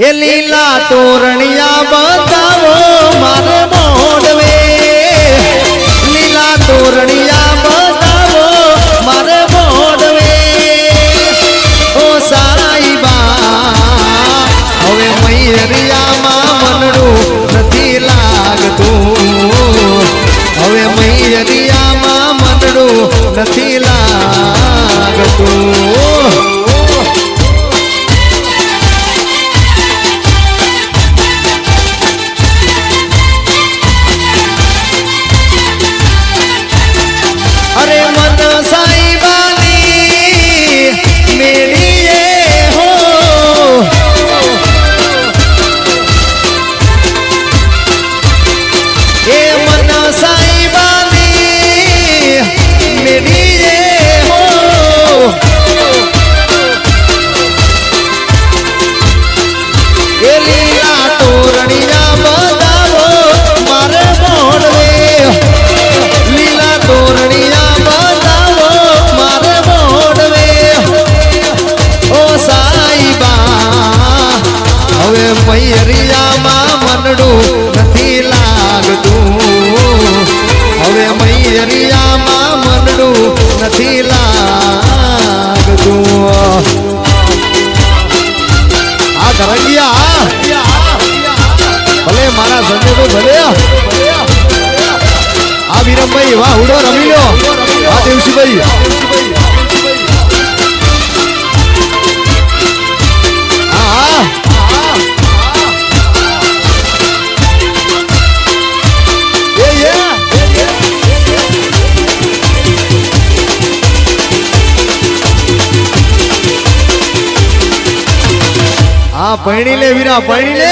એ લીલા તોરણિયા બતાવો મારે મોડવે મારા સંજોગો ભલે આ. વિરમભાઈ, વાહ હુડો રમી લો. આ દેવસીભાઈ. પૈણી લે વીરા પૈણી લે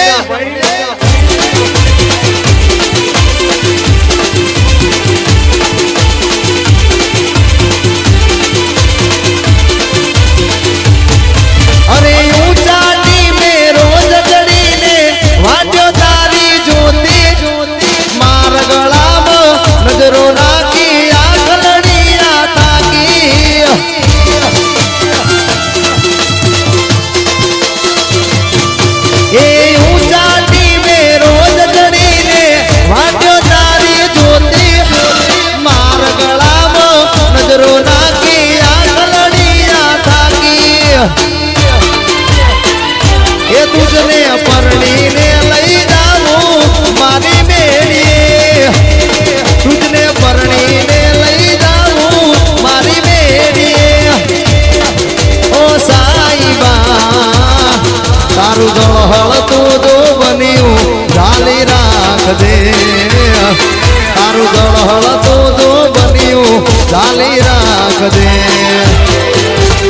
રાખ દે.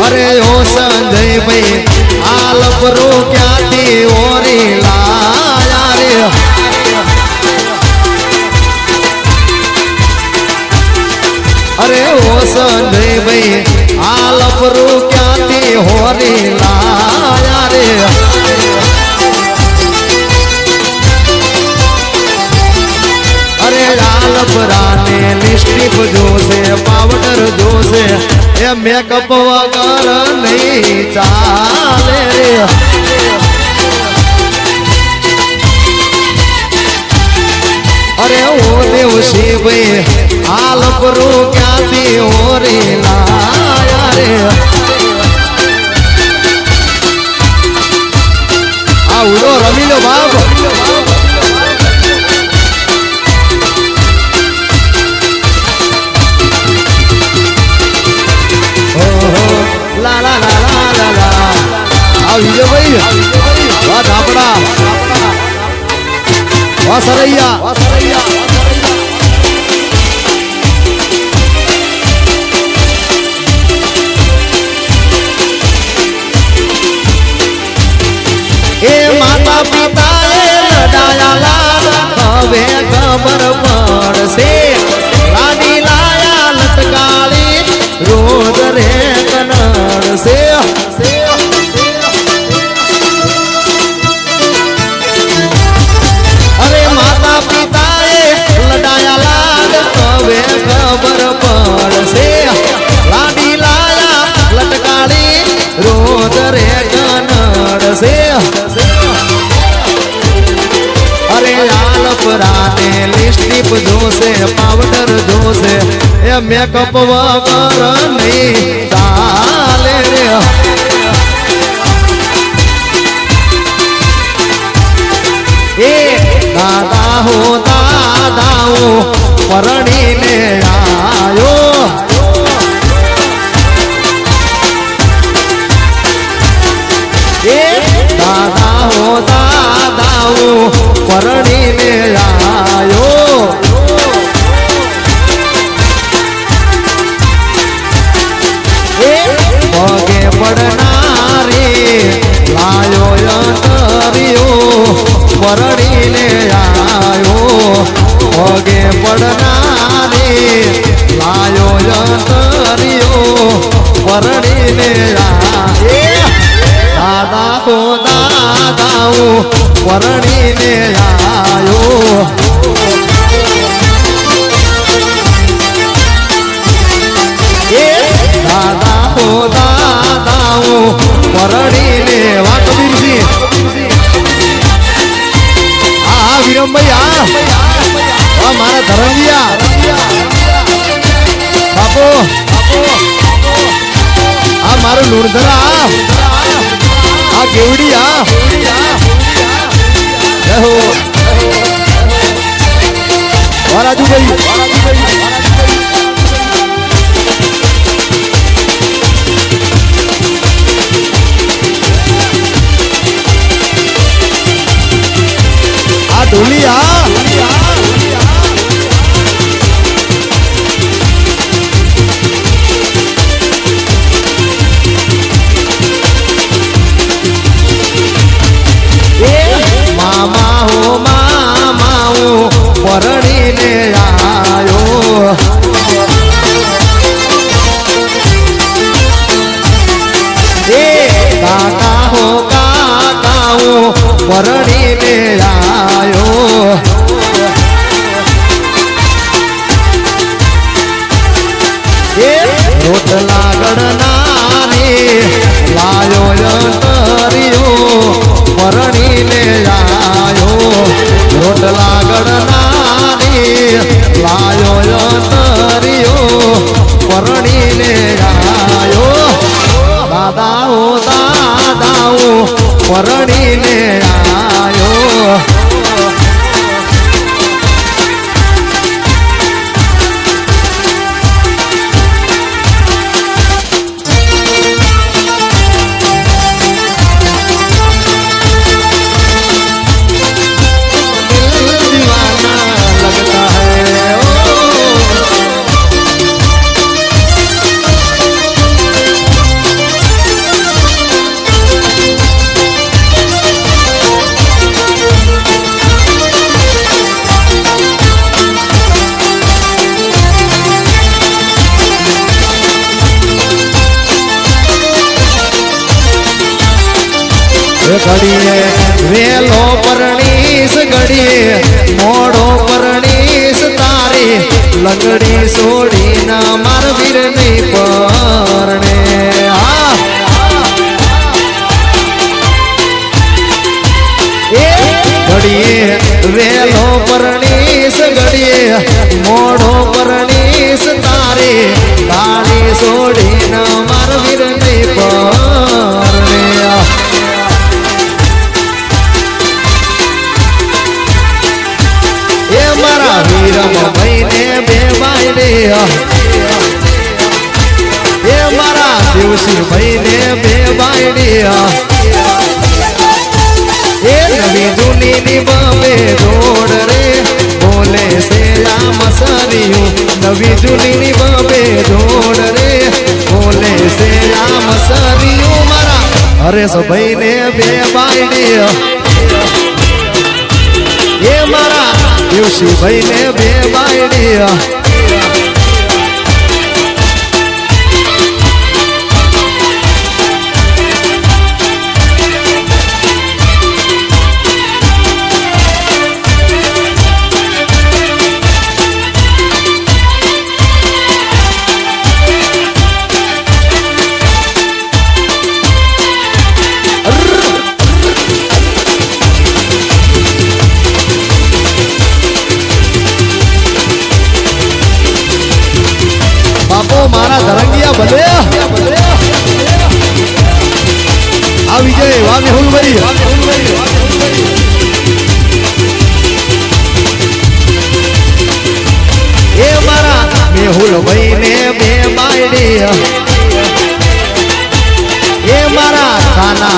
અરે ઓ સંજય ભાઈ આ લપરો ક્યાંથી ઓરી લાયા રે? અરે ઓ સંજય ભાઈ આ લપરો ક્યાંથી હોરી લાયા રે? પરાને લિપસ્ટિક જોશે, પાવડર જોશે. એ મેકઅપ વગર નહીં ચાલે અરે ઓ દેવ શિવય હાલ પરો ક્યાંથી ઓરી ના રે? वासरैया મેકઅપ વગર નહીં ચાલે રે એ દાદા હો દાદા હું પરણીને આયો એ દાદા હો દાદા હું પરણીને લુણધરા આ કેવડિયા રહો રાજુભાઈ કાકા હો કાકા હું પરણીને એ રોટલા ગણનારી લાયો યંતરિયો પરણીને આયો રોટલા ગણનારી લાયો યંતરિયો પરણીને આયો દાદા ઓ દાદા આવું પરણીને આ ઘડીએ, વેલો પરણીશ ઘડીએ, મોડો પરણીશ તારી, લંગડી સોડી ના માર વીર પરણે. ઘડીએ, વેલો પરણીશ ઘડીએ, મોડો પરણીશ તારી તારી સોડી ના એ મારા દિવસી ભાઈને બે બાયડે એ નવી જૂની ની બાબે જોડ રે. બોલે છે આમ સરિયું. નવી જૂની ની બાબે જોડ રે. બોલે છે આમ સરિયું મારા હરેશ ભાઈને બે બાયડે એ મારા યુસીભાઈ ને બે બાયડી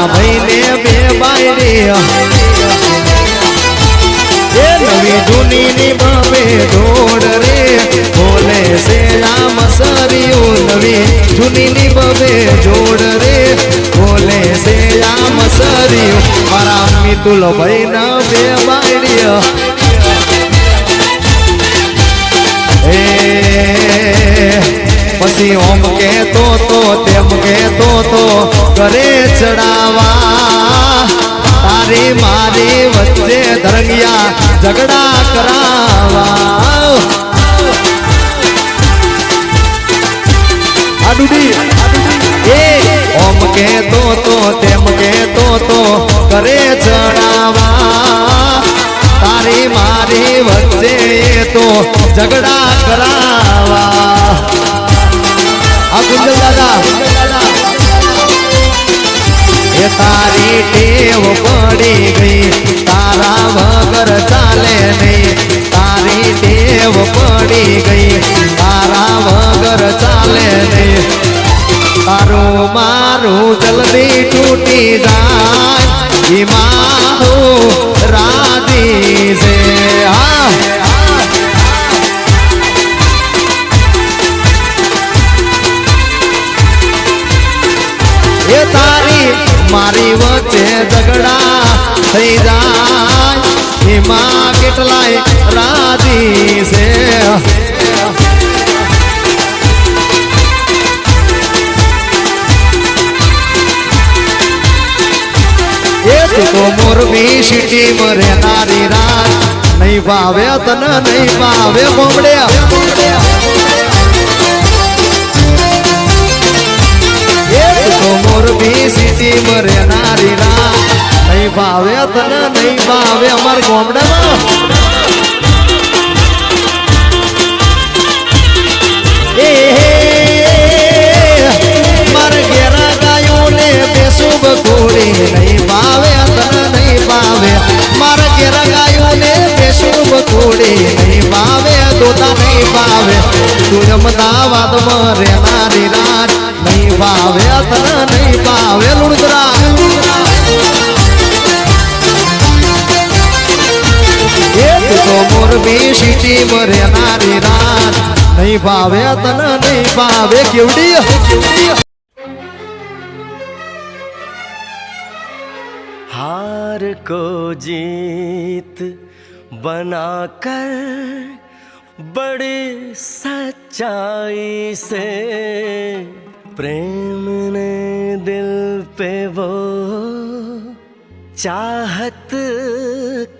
ભાઈને બે બાયડી. એ નવી જૂની ની બાબે દોડ રે. બોલે છે આમ સરિયું નવી જૂની ની બબે જોડ રે. બોલે છે આમ સરિયું મારા મિતુલ ભાઈ ના બે બાયડીય. એ પછી ઓમ કહેતો તો, તેમ કહેતો તો કરે ચડાવા, તારી મારી વચ્ચે ધરંગિયા ઝઘડા કરાવા. એ, ઓમ કહેતો તો, તેમ કહેતો તો કરે ચડાવા, તારી મારી વચ્ચે તો ઝઘડા કરાવા. ગુંજલ દાદા એ તારી ટેવ પડી ગઈ, તારા વગર ચાલે નહીં. તારી ટેવ પડી ગઈ, તારા વગર ચાલે નહીં. તારું મારું જલ્દી તૂટી જાય એમાં હું છે. હા. તારી મારી વચ્ચે ઝઘડા થઈ જાય. એમાં કેટલાય રાજી છે. મોરબી સિટી મરે રહેનારી રાત નહીં ભાવે તને, નહીં ભાવે બોમડ્યા. તો મોરબી સિટી માં રહેનારી રાત નહીં ભાવે તને નહીં ભાવે અમાર ગોમડામાં એ મારે ઘેરા ગાયું ને બેસું બકોડી નહીં ભાવે તને નહીં ભાવે મારે ઘેરા ગાયું ને બેસું બકોડી નહીં ભાવે દોતા નહીં ભાવે તું અમદાવાદમાં રહેનારી રાત નહીં ભાવે તને નહીં ભાવે લુણગરા એ તું તો મોરબી સિટી માં રહેનારી રાત નહીં ભાવે તને નહીં ભાવે કેવડી हार को जीत बनाकर बड़ी सच्चाई से प्रेम ने दिल पे वो चाहत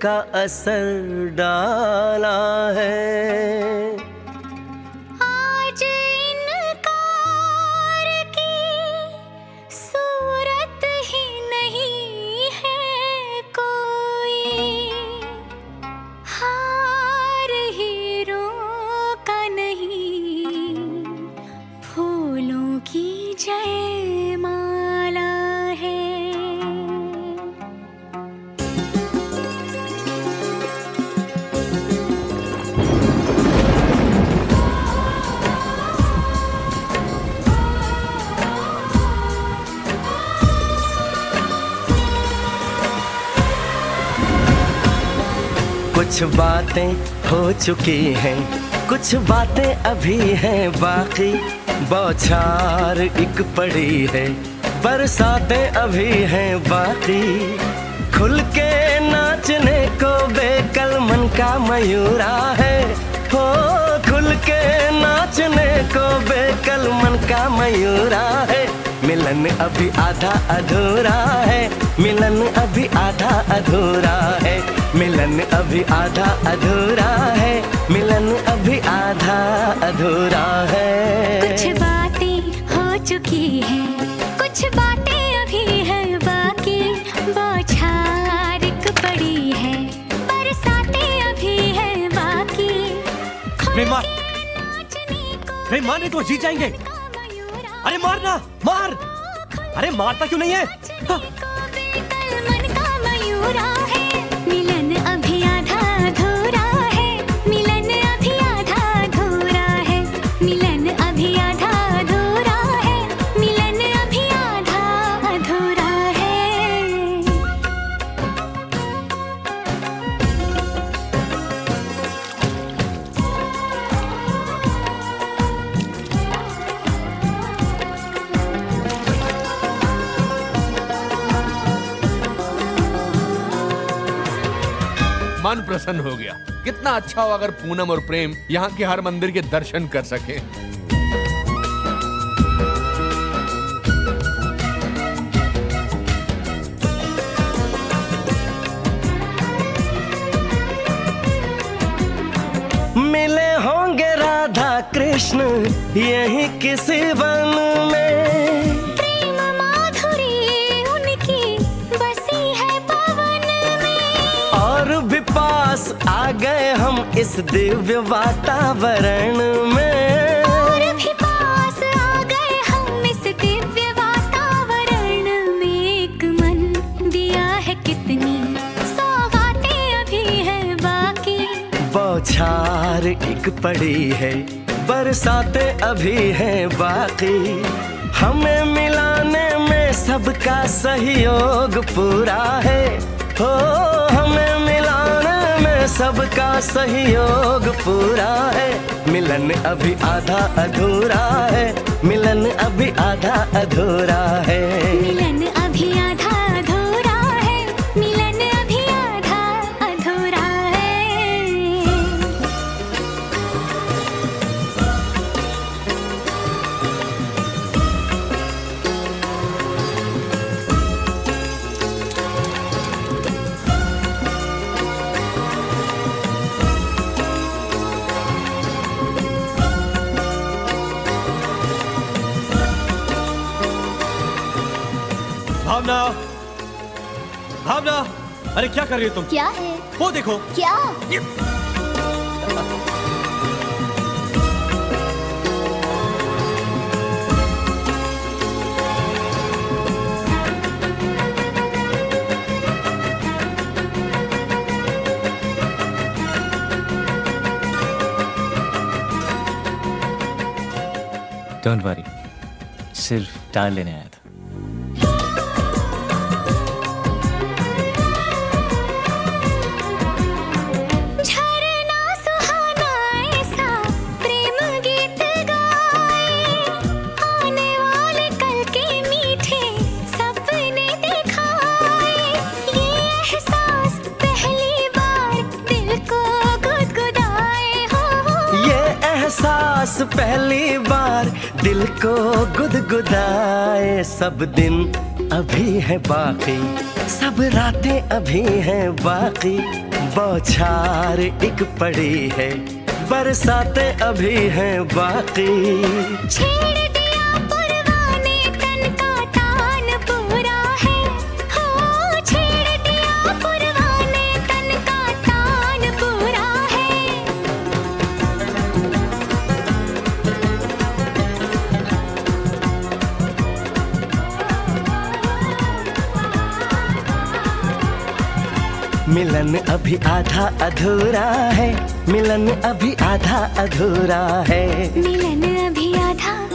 का असर डाला है। कुछ बातें हो चुकी हैं, कुछ बातें अभी हैं, बाकी बौछार एक पड़ी है। बरसातें अभी हैं, बाकी खुल के नाचने को बेकल मन का मयूरा है। हो, खुल के नाचने को बेकल मन का मयूरा है। मिलन अभी आधा अधूरा है। मिलन अभी आधा अधूरा है। मिलन अभी आधा अधूरा है। मिलन अभी आधा अधूरा है। कुछ बातें हो चुकी हैं। कुछ बातें अभी है बाकी। बौछार पड़ी है। बरसातें अभी है बाकी। मार नाचने को रे मारने जी जाएँगे। मयूरा अरे मारना मार। अरे मारता क्यों नहीं है? प्रसन्न हो गया। कितना अच्छा हो अगर पूनम और प्रेम यहाँ के हर मंदिर के दर्शन कर सके। मिले होंगे राधा कृष्ण, यही किसी वन में। इस दिव्य वातावरण में। और भी पास आ गए हम इस दिव्य वातावरण में। एक मन दिया है कितनी सौगातें अभी है बाकी। बौछार एक पड़ी है बरसाते अभी हैं बाकी। हमें मिलाने में सबका सहयोग पूरा है। हो हमें मिलाने में सबका सहयोग पूरा है। मिलन अभी आधा अधूरा है। मिलन अभी आधा अधूरा है। मिलन अरे क्या कर रही हो तुम? क्या है? वो देखो। क्या? डोंट वरी सिर्फ़ टायर लेने आया। गुदगुदाए सब दिन, अभी है बाकी। सब रातें, अभी हैं बाकी। बौछार एक पड़ी है, बरसातें अभी हैं बाकी। मिलन अभी आधा अधूरा है। मिलन अभी आधा अधूरा है। मिलन अभी आधा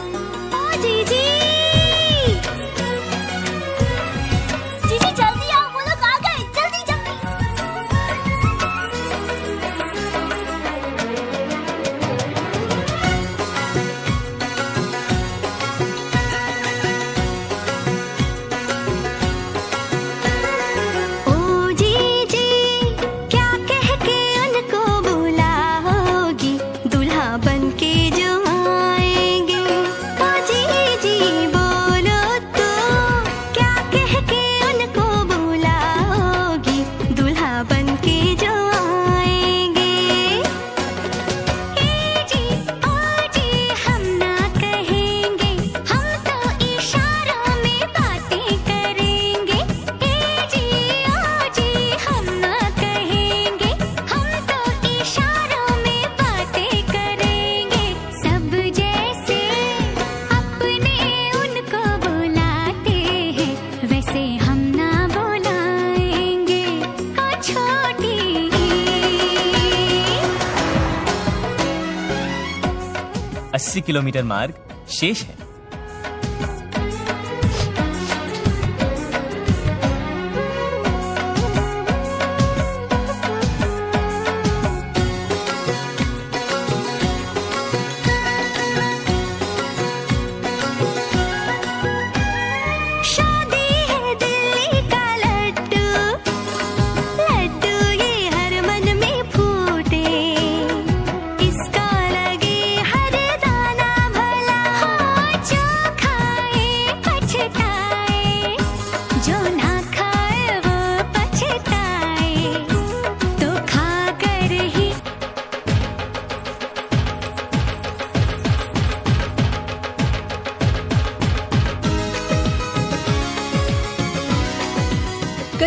किलोमीटर मार्ग शेष है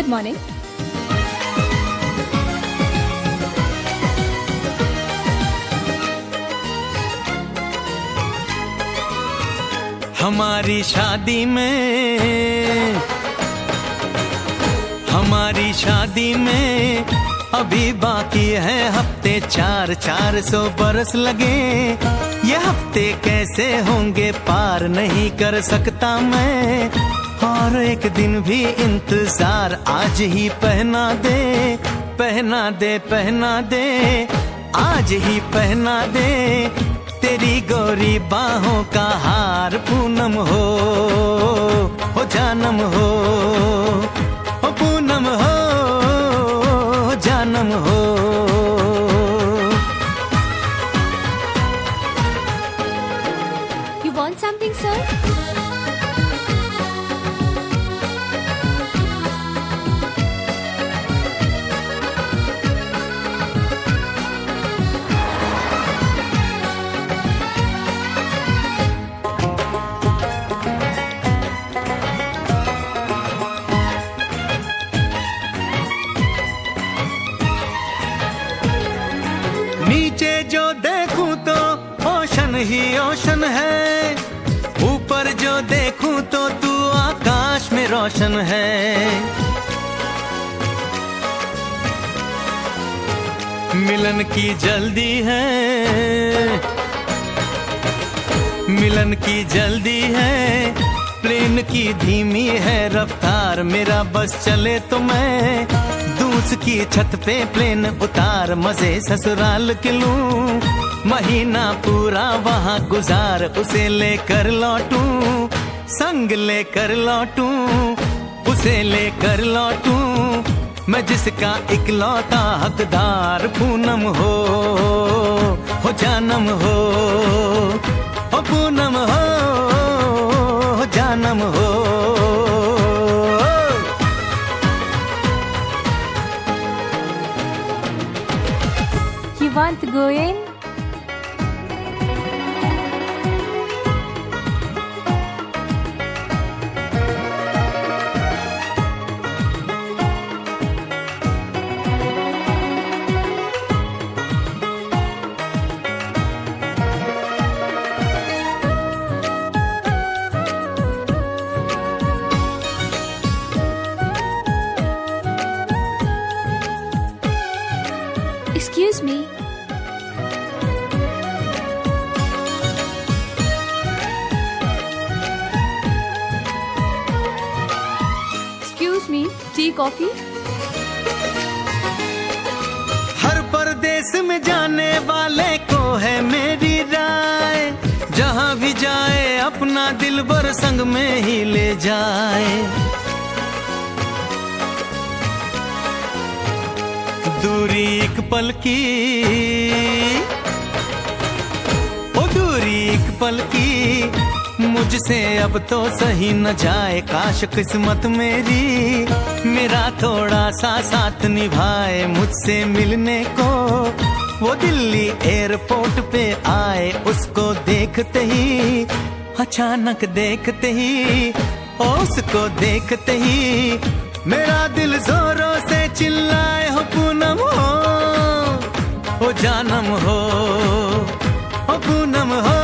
मॉर्निंग हमारी शादी में, हमारी शादी में अभी बाकी है हफ़्ते चार चार सौ बरस लगे। ये हफ़्ते कैसे होंगे पार नहीं कर सकता मैं। और एक दिन भी इंतज़ार आज ही पहना दे पहना दे पहना दे, आज ही पहना दे, तेरी गोरी बाहों का हार पूनम हो हो जानम हो हो पूनम हो। रोशन है। मिलन की जल्दी है। मिलन की जल्दी है। प्लेन की धीमी है, रफ्तार मेरा बस चले तो मैं। दूस की छत पे प्लेन उतार, मज़े ससुराल के लूँ। महीना पूरा वहाँ गुजार, उसे लेकर लौटूं। संग लेकर लौटूं। उसे लेकर लौटूं। मैं जिसका इकलौता हकदार पूनम हो हो जानम हो हो पूनम हो हो जानम हो। You want coffee? हर परदेश में जाने वाले को है मेरी राय। जहाँ भी जाए, अपना दिल बर संग में ही ले जाए। दूरी एक पल की, ओ दूरी एक पल की। मुझसे अब तो सही न जाए। काश किस्मत मेरी मेरा थोड़ा सा साथ निभाए मुझसे मिलने को। वो दिल्ली एयरपोर्ट पे आए, उसको देखते ही, अचानक देखते ही उसको देखते ही, मेरा दिल जोरों से चिल्लाए, हो पूनम हो ओ जानम हो ओ पूनम हो।